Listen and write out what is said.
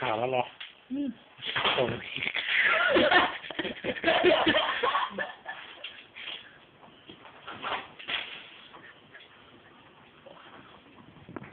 ข่าวแล้วหรอม